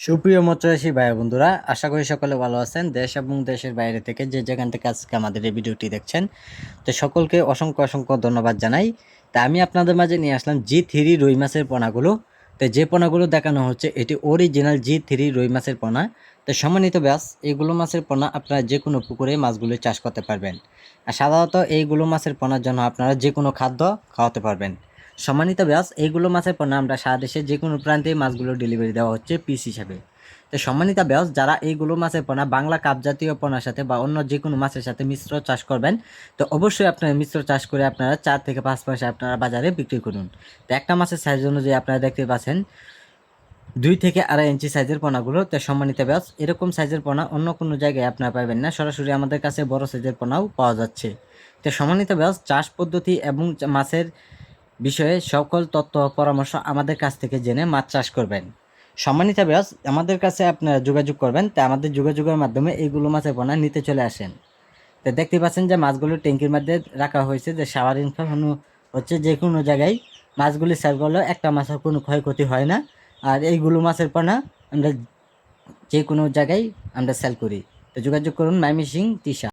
সুপ্রিয় মৎস্যচাষী ভাই বন্ধুরা, আশা করি সকলে ভালো আছেন। দেশ এবং দেশের বাইরে থেকে যে যেখান থেকে আজকে আমাদের এই ভিডিওটি দেখছেন, তো সকলকে অসংখ্য অসংখ্য ধন্যবাদ জানাই। তা আমি আপনাদের মাঝে নিয়ে আসলাম জি থ্রি রুই মাছের পোনাগুলো। তো যে পোনাগুলো দেখানো হচ্ছে, এটি অরিজিনাল জি থ্রি রুই মাছের পোনা। তো সম্মানিত ব্যাস এইগুলো মাছের পোনা আপনারা যে কোনো পুকুরে মাছগুলো চাষ করতে পারবেন। আর সাধারণত এইগুলো মাছের পোনার জন্য আপনারা যে কোনো খাদ্য খাওয়াতে পারবেন। সম্মানিত ব্যাস এইগুলো মাছের পণ্য আমরা সারা দেশের যে কোনো প্রান্তে মাছগুলো ডেলিভারি দেওয়া হচ্ছে পিস হিসাবে। তো সম্মানিত ব্যাস যারা এইগুলো মাছের পোনা বাংলা কাপ জাতীয় পোনার সাথে বা অন্য যে কোনো মাছের সাথে মিশ্র চাষ করবেন, তো অবশ্যই আপনারা মিশ্র চাষ করে আপনারা চার থেকে পাঁচ পয়সা আপনারা বাজারে বিক্রি করুন। তো একটা মাছের সাইজ অনুযায়ী আপনারা দেখতে পাচ্ছেন, দুই থেকে আড়াই ইঞ্চি সাইজের পোনাগুলো তো সম্মানিত ব্যাস এরকম সাইজের পোনা অন্য কোনো জায়গায় আপনারা পাবেন না, সরাসরি আমাদের কাছে বড় সাইজের পোনাও পাওয়া যাচ্ছে। তো সম্মানিত ব্যাস চাষ পদ্ধতি এবং মাছের বিষয়ে সকল তথ্য পরামর্শ আমাদের কাছ থেকে জেনে মাছ চাষ করবেন। সম্মানিত ব্যাস আমাদের কাছে আপনারা যোগাযোগ করবেন তা আমাদের যোগাযোগের মাধ্যমে এইগুলো মাছের পোনা নিতে চলে আসেন। তো দেখতে পাচ্ছেন যে মাছগুলো ট্যাঙ্কির মধ্যে রাখা হয়েছে, যে সাওয়ার ইনফেকশন হচ্ছে যে কোনো জায়গায় মাছগুলি সেল করলেও একটা মাছের কোনো ক্ষয়ক্ষতি হয় না, আর এইগুলো মাছের পোনা আমরা যে কোনো জায়গায় আমরা সেল করি। তো যোগাযোগ করুন, মাইমি সিং, তিশা।